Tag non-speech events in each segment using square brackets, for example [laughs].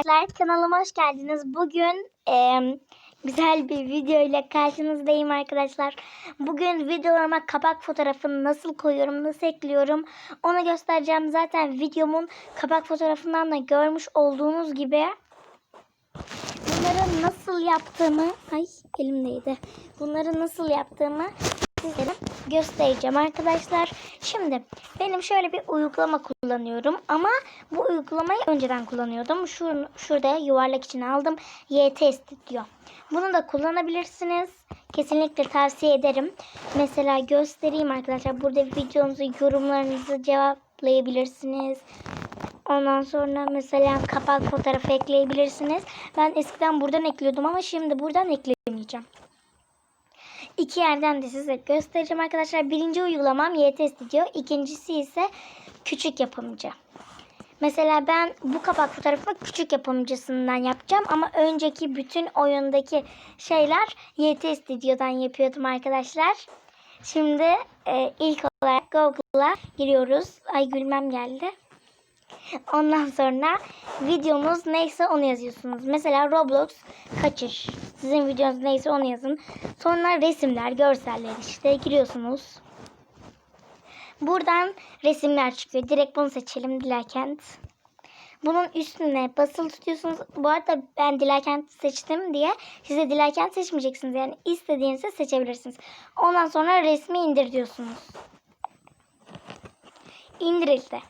arkadaşlar kanalıma hoş geldiniz. Bugün e, güzel bir video ile karşınızdayım arkadaşlar. Bugün videolarıma kapak fotoğrafını nasıl koyuyorum, nasıl ekliyorum onu göstereceğim. Zaten videomun kapak fotoğrafından da görmüş olduğunuz gibi bunları nasıl yaptığımı ay elimdeydi. Bunları nasıl yaptığımı sizlere göstereceğim arkadaşlar. Şimdi benim şöyle bir uygulama kullanıyorum ama bu uygulamayı önceden kullanıyordum. Şur şurada yuvarlak için aldım. YT Studio. Bunu da kullanabilirsiniz. Kesinlikle tavsiye ederim. Mesela göstereyim arkadaşlar. Burada videonuzu, yorumlarınızı cevaplayabilirsiniz. Ondan sonra mesela kapak fotoğrafı ekleyebilirsiniz. Ben eskiden buradan ekliyordum ama şimdi buradan ekleyemeyeceğim. İki yerden de size göstereceğim arkadaşlar. Birinci uygulamam YT Studio. İkincisi ise küçük yapımcı. Mesela ben bu kapak fotoğrafımı küçük yapımcısından yapacağım ama önceki bütün oyundaki şeyler YT Studio'dan yapıyordum arkadaşlar. Şimdi e, ilk olarak Google'a giriyoruz. Ay gülmem geldi. Ondan sonra videomuz neyse onu yazıyorsunuz. Mesela Roblox kaçış. Sizin videonuz neyse onu yazın. Sonra resimler, görseller işte giriyorsunuz. Buradan resimler çıkıyor. Direkt bunu seçelim Dilakent. Bunun üstüne basılı tutuyorsunuz. Bu arada ben Dilakent seçtim diye size Dilakent seçmeyeceksiniz. Yani istediğinizi seçebilirsiniz. Ondan sonra resmi indir diyorsunuz. İndirildi.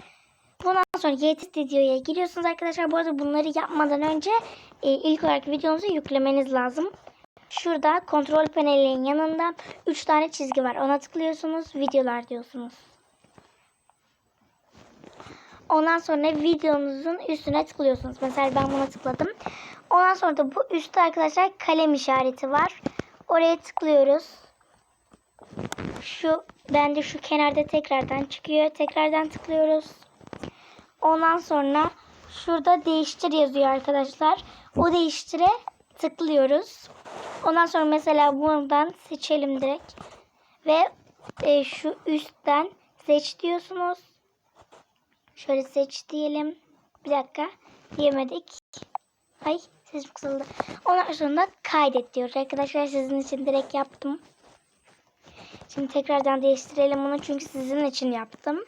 Sonra YT Studio'ya giriyorsunuz arkadaşlar. Bu arada bunları yapmadan önce e, ilk olarak videonuzu yüklemeniz lazım. Şurada kontrol panelinin yanında 3 tane çizgi var. Ona tıklıyorsunuz. Videolar diyorsunuz. Ondan sonra videonuzun üstüne tıklıyorsunuz. Mesela ben buna tıkladım. Ondan sonra da bu üstte arkadaşlar kalem işareti var. Oraya tıklıyoruz. Şu bende şu kenarda tekrardan çıkıyor. Tekrardan tıklıyoruz. Ondan sonra şurada değiştir yazıyor arkadaşlar. O değiştire tıklıyoruz. Ondan sonra mesela buradan seçelim direkt. Ve e, şu üstten seç diyorsunuz. Şöyle seç diyelim. Bir dakika. Diyemedik. Ay sesim kısıldı. Ondan sonra kaydet diyoruz. Arkadaşlar sizin için direkt yaptım. Şimdi tekrardan değiştirelim onu çünkü sizin için yaptım.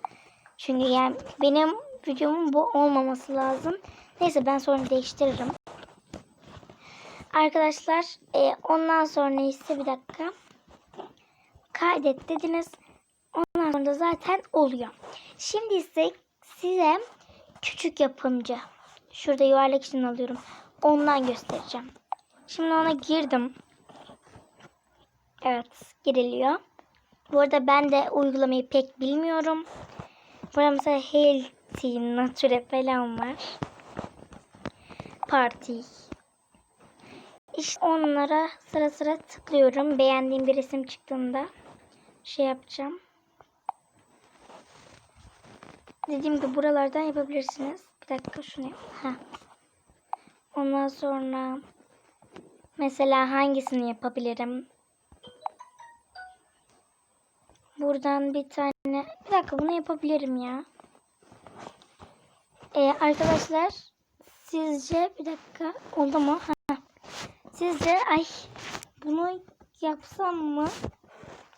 Çünkü yani benim videomun bu olmaması lazım. Neyse ben sonra değiştiririm. Arkadaşlar e, ondan sonra ise bir dakika. Kaydet dediniz. Ondan sonra da zaten oluyor. Şimdi ise size küçük yapımcı. Şurada yuvarlak için alıyorum. Ondan göstereceğim. Şimdi ona girdim. Evet giriliyor. Bu arada ben de uygulamayı pek bilmiyorum. Burada mesela Healthy, Nature falan var. Party. İşte onlara sıra sıra tıklıyorum. Beğendiğim bir resim çıktığında şey yapacağım. Dediğim gibi buralardan yapabilirsiniz. Bir dakika şunu yap. Ha. Ondan sonra mesela hangisini yapabilirim? Buradan bir tane bir dakika bunu yapabilirim ya. Ee, arkadaşlar sizce bir dakika oldu mu? Ha. Sizce ay bunu yapsam mı?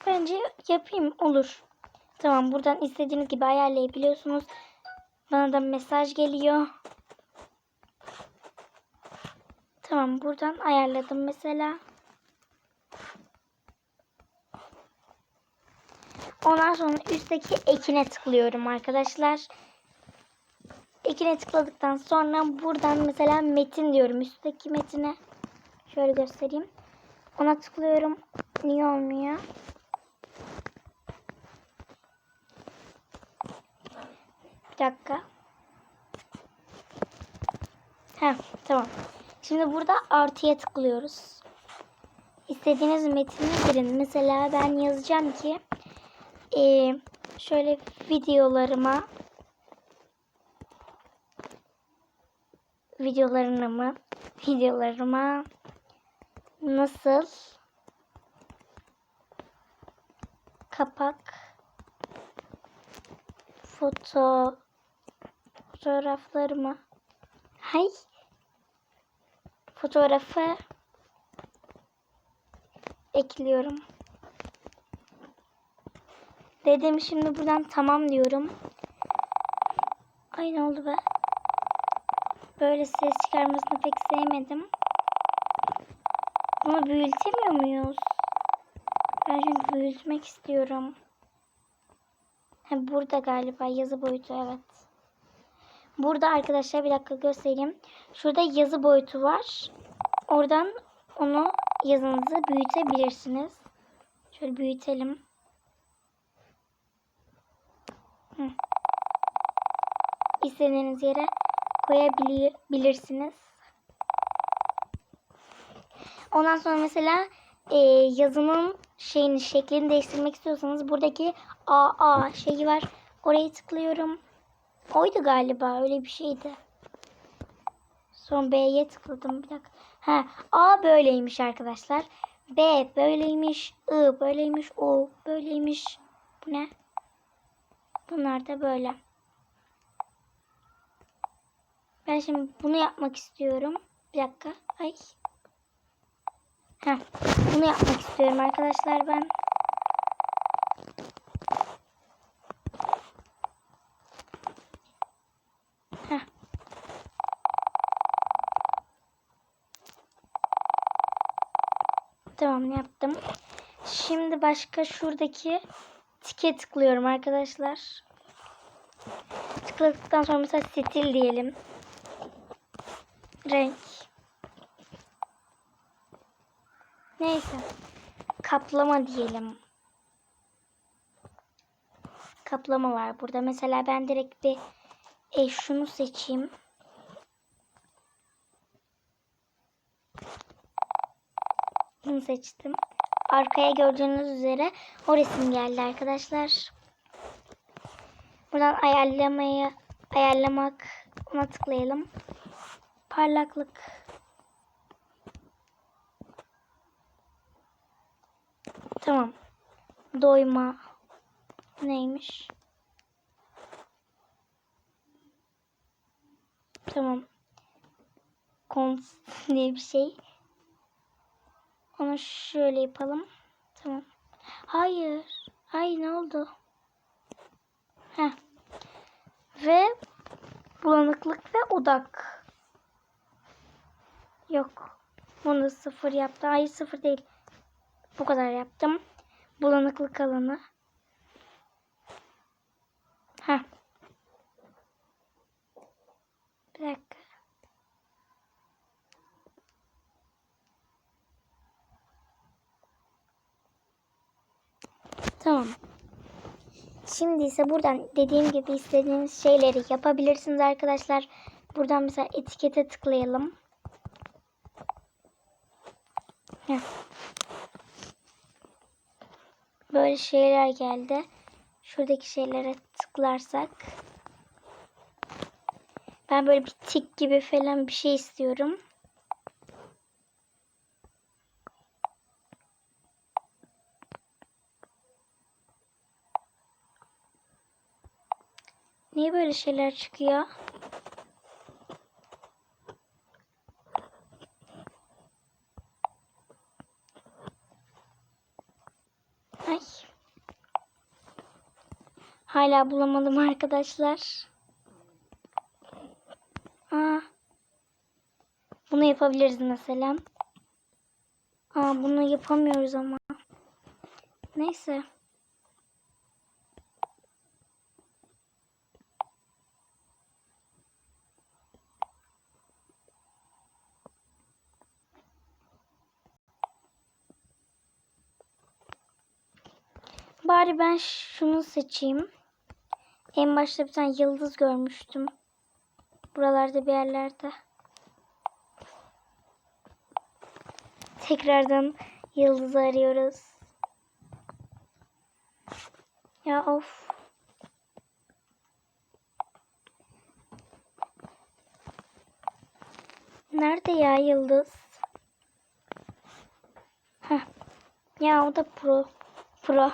Bence yapayım olur. Tamam buradan istediğiniz gibi ayarlayabiliyorsunuz. Bana da mesaj geliyor. Tamam buradan ayarladım mesela. Ondan sonra üstteki ekine tıklıyorum arkadaşlar. Ekine tıkladıktan sonra buradan mesela metin diyorum. Üstteki metine şöyle göstereyim. Ona tıklıyorum. Niye olmuyor? Bir dakika. Heh, tamam. Şimdi burada artıya tıklıyoruz. İstediğiniz metini girin. Mesela ben yazacağım ki e, şöyle videolarıma videolarımı videolarıma nasıl kapak foto fotoğraflarıma hay fotoğrafı ekliyorum. Dedim şimdi buradan tamam diyorum. Ay ne oldu be? Böyle ses çıkarmasını pek sevmedim. Bunu büyütemiyor muyuz? Ben çünkü büyütmek istiyorum. Ha, burada galiba yazı boyutu evet. Burada arkadaşlar bir dakika göstereyim. Şurada yazı boyutu var. Oradan onu yazınızı büyütebilirsiniz. Şöyle büyütelim. Hı. İstediğiniz yere koyabilirsiniz. Ondan sonra mesela e, yazının şeyini şeklini değiştirmek istiyorsanız buradaki AA şeyi var. Oraya tıklıyorum. Oydu galiba öyle bir şeydi. Sonra B'ye tıkladım bir dakika. Ha, A böyleymiş arkadaşlar. B böyleymiş. I böyleymiş. O böyleymiş. Bu ne? Bunlar da böyle. Ben şimdi bunu yapmak istiyorum. Bir dakika. Ay. Heh, bunu yapmak istiyorum arkadaşlar ben. Heh. Tamam yaptım. Şimdi başka şuradaki tike tıklıyorum arkadaşlar. Tıkladıktan sonra mesela stil diyelim. Renk. Neyse. Kaplama diyelim. Kaplama var burada. Mesela ben direkt bir e, şunu seçeyim. Bunu seçtim. Arkaya gördüğünüz üzere o resim geldi arkadaşlar. Buradan ayarlamaya ayarlamak ona tıklayalım. Parlaklık Tamam. Doyma. Neymiş? Tamam. Konf [laughs] diye bir şey. Onu şöyle yapalım. Tamam. Hayır. Ay ne oldu? Heh. Ve bulanıklık ve odak. Yok. Bunu sıfır yaptı. Hayır sıfır değil. Bu kadar yaptım. Bulanıklık alanı. Heh. Bir dakika. Tamam. Şimdi ise buradan dediğim gibi istediğiniz şeyleri yapabilirsiniz arkadaşlar. Buradan mesela etikete tıklayalım. Böyle şeyler geldi. Şuradaki şeylere tıklarsak. Ben böyle bir tik gibi falan bir şey istiyorum. Niye böyle şeyler çıkıyor? Ay. Hala bulamadım arkadaşlar. Aa. Bunu yapabiliriz mesela. Aa bunu yapamıyoruz ama. Neyse. Bari ben şunu seçeyim. En başta bir tane yıldız görmüştüm. Buralarda bir yerlerde. Tekrardan yıldız arıyoruz. Ya of. Nerede ya yıldız? Heh. Ya o da pro. Pro.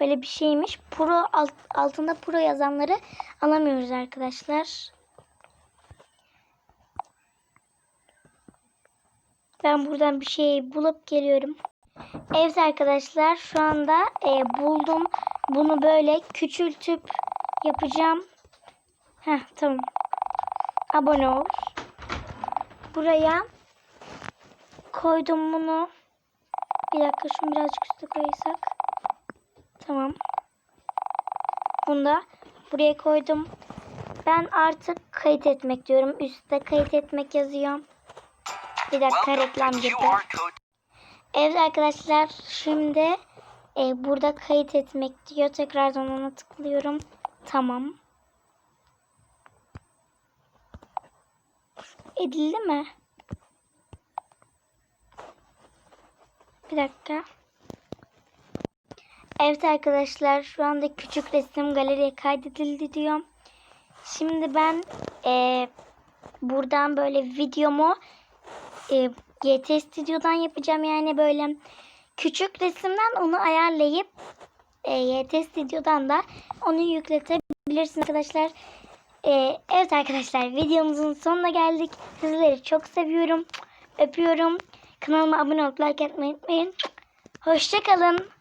Öyle bir şeymiş. Pro alt, altında pro yazanları alamıyoruz arkadaşlar. Ben buradan bir şey bulup geliyorum. Evet arkadaşlar şu anda e, buldum. Bunu böyle küçültüp yapacağım. Heh tamam. Abone ol. Buraya koydum bunu. Bir dakika şunu birazcık üstte koysak. Tamam. Bunu da buraya koydum. Ben artık kayıt etmek diyorum. Üstte kayıt etmek yazıyor. Bir dakika reklam gibi. Evet arkadaşlar şimdi e, burada kayıt etmek diyor. Tekrardan ona tıklıyorum. Tamam. Edildi mi? Bir dakika. Evet arkadaşlar şu anda küçük resim galeriye kaydedildi diyor. Şimdi ben e, buradan böyle videomu e, YT Studio'dan yapacağım. Yani böyle küçük resimden onu ayarlayıp e, YT Studio'dan da onu yükletebilirsiniz arkadaşlar. E, evet arkadaşlar videomuzun sonuna geldik. Sizleri çok seviyorum. Öpüyorum. Kanalıma abone olup like atmayı unutmayın. Hoşçakalın.